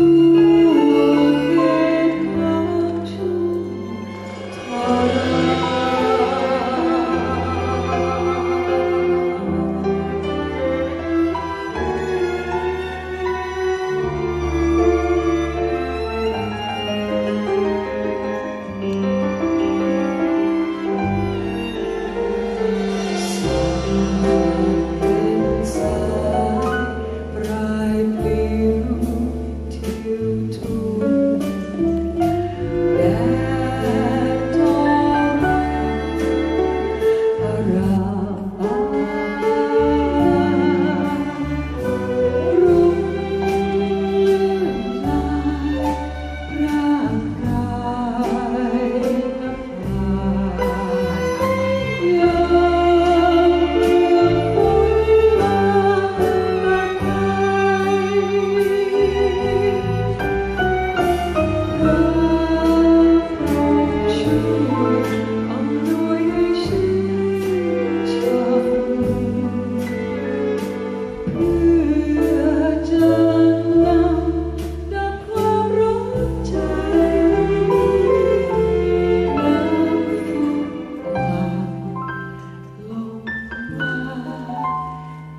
渡边的车，他。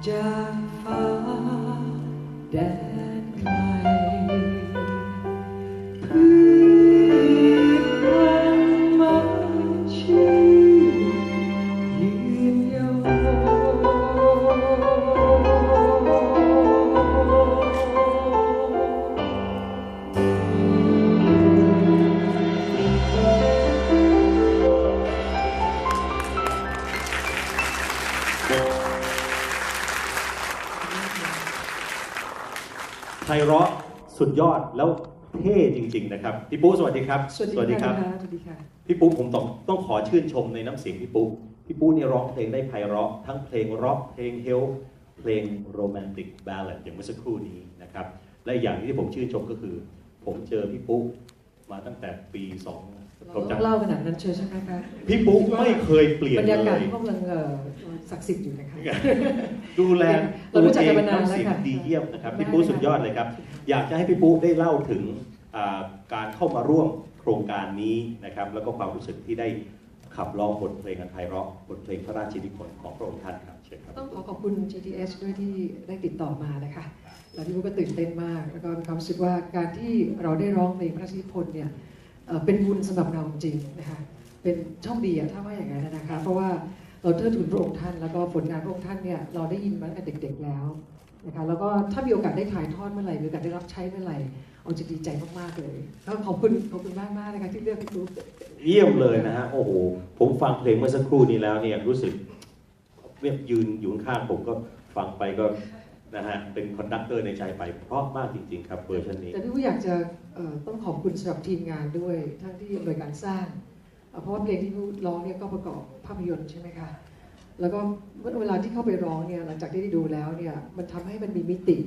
จ เราะสุดยอดแล้วเท่จริง ๆ นะครับพี่ปุ๊สวัสดีครับสวัสดีครัค่ะสวัสดีค่ะพี่ปุ๊ผมต้องต้องขอชื่นชมในน้ำเสียงพี่ปุ๊พี่ปุ๊เนี่ยร้องเพลงได้ไพเราะทั้งเพลงร็อกเพลงเฮลเพลงโรแมนติกบ a ล a d อย่างเมื่อสักครู่นี้นะครับและอีกอย่างที่ผมชื่นชมก็คือ ผมเจอพี่ปุ๊มาตั้งแต่ปี สองเราผมต้อจำงเล่าขนาดนั้นเชียวใช่ไหมคะพี่ปุ๊ไม่เคยเปลี่ยนบรรยากาศเลยที่พวกเราเอ่อศักดิ์สิทธิ์อยู่นะคะดูแลเรารู้จักกันมานานำแล้วเสียงค่ะดีเยี่ยมนะครับได้พี่ปุ๊สุดยอดเลยครับ อยากจะให้พี่ปุ๊ได้เล่าถึงอ่าการเข้ามาร่วมโครงการนี้นะครับ แล้วก็ความรู้สึกที่ได้ขับร้องบทเพลงอันไพเราะบทเพลงพระราชนิพนธ์ของพระองค์ท่านครับเชิญครับต้องขอขอบคุณ GTS ด้วยที่ได้ติดต่อมานะคะแล้วที่พวกก็ตื่นเต้นมาก แล้วก็มีความรู้สึกว่าการที่เราได้ร้องเพลงพระราชนิพนธ์เนี่ย เป็นบุญสำหรับเราจริงนะคะเป็นโชคดีอะถ้าว่าอย่างนั้นนะคะ เพราะว่าเราเทิดทูนพระองค์ท่าน แล้วก็ผลงานพระองค์ท่านเนี่ยเราได้ยินมาตั้งแต่เด็ก ๆแล้วนะคะแล้วก็ถ้ามีโอกาสได้ถ่ายทอดเมื่อไหร่มีโอกาสได้รับใช้เมื่อไหร่เอาจะดีใจมากๆเลยก็ขอบคุณขอบคุณมากๆนะคะที่เลือกพี่ตุ๊กเยี่ยมเลยนะฮะโอ้โหผมฟังเพลงเมื่อสักครู่นี้แล้วเนี่ยรู้สึกเวียบยืนอยู่ข้างผมก็ฟังไปก็ นะฮะเป็นคอนดักเตอร์ในใจไปเพราะมากจริง ๆ ครับเวอร์ชันนี้แต่พี่ผู้อยากจะต้องขอบคุณสำหรับทีมงานด้วยทั้งที่โดยการสร้าง เพราะว่าเพลงที่พี่ร้องเนี่ยก็ประกอบภาพยนตร์ใช่ไหมคะแล้วก็เมื่อเวลาที่เข้าไปร้องเนี่ยหลังจากที่ได้ดูแล้วเนี่ยมันทำให้มันมีมิติ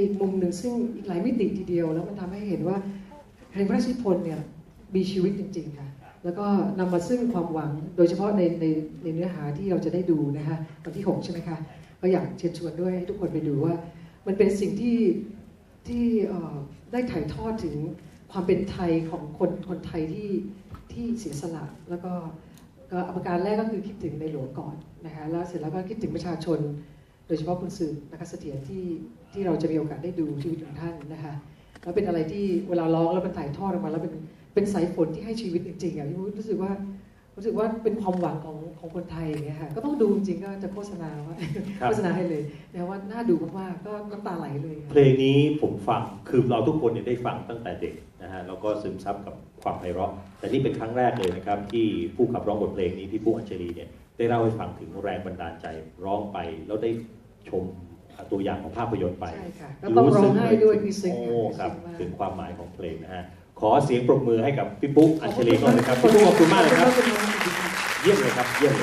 อีกมุมหนึ่งซึ่งอีกหลายมิติทีเดียว แล้วมันทำให้เห็นว่าเพลงพระราชนิพนธ์เนี่ยมีชีวิตจริง ๆ ค่ะ แล้วก็นำมาซึ่งความหวังโดยเฉพาะในในในเนื้อหาที่เราจะได้ดูนะคะวันที่ 6 ใช่ไหมคะ ก็อยากเชิญชวนด้วยให้ทุกคนไปดูว่า มันเป็นสิ่งที่ที่ได้ถ่ายทอดถึงความเป็นไทยของคนคนไทยที่ที่เสียสละแล้วก็ก็ประการแรกก็คือคิดถึงในหลวงก่อนนะคะแล้วเสร็จแล้วก็คิดถึงประชาชน โดยเฉพาะคุณสื่อนะคะเสถียรที่ที่เราจะมีโอกาสได้ดูชีวิตของท่านนะคะแล้วเป็นอะไรที่เวลาร้องแล้วมันถ่ายทอดออกมาแล้วเป็นเป็นสายฝนที่ให้ชีวิตจริงๆอะที่รู้สึกว่า รู้สึกว่าเป็นความหวังของของคนไทยอย่างเงี้ยค่ะก็ต้องดูจริงๆก็จะโฆษณาว่าครับโฆษณาให้เลยนะว่าน่าดูมากๆก็น้ำตาไหลเลย เพลงนี้ผมฟังคือเราทุกคนเนี่ยได้ฟังตั้งแต่เด็กนะฮะแล้วก็ซึมซับกับความไพเราะแต่นี่เป็นครั้งแรกเลยนะครับ ที่ผู้ขับร้องบทเพลงนี้พี่ปุ๊อัญชลีเนี่ยได้เล่าให้ฟังถึงแรงบันดาลใจร้องไป แล้วได้ชมตัวอย่างของภาพยนตร์ไปใช่ค่ะแล้วต้องร้องไห้ด้วยคือซึ้งโอ้ครับซึ้งมากถึงความหมายของเพลงนะฮะข อเสียงปรบมือให้กับพี่ปุ๊อัญชลีก่อนนะครับพี่ปุ๊ขอบคุณมากเลยครับขอบคุณมากเยี่ยมเลยครับ เยี่ยมเลย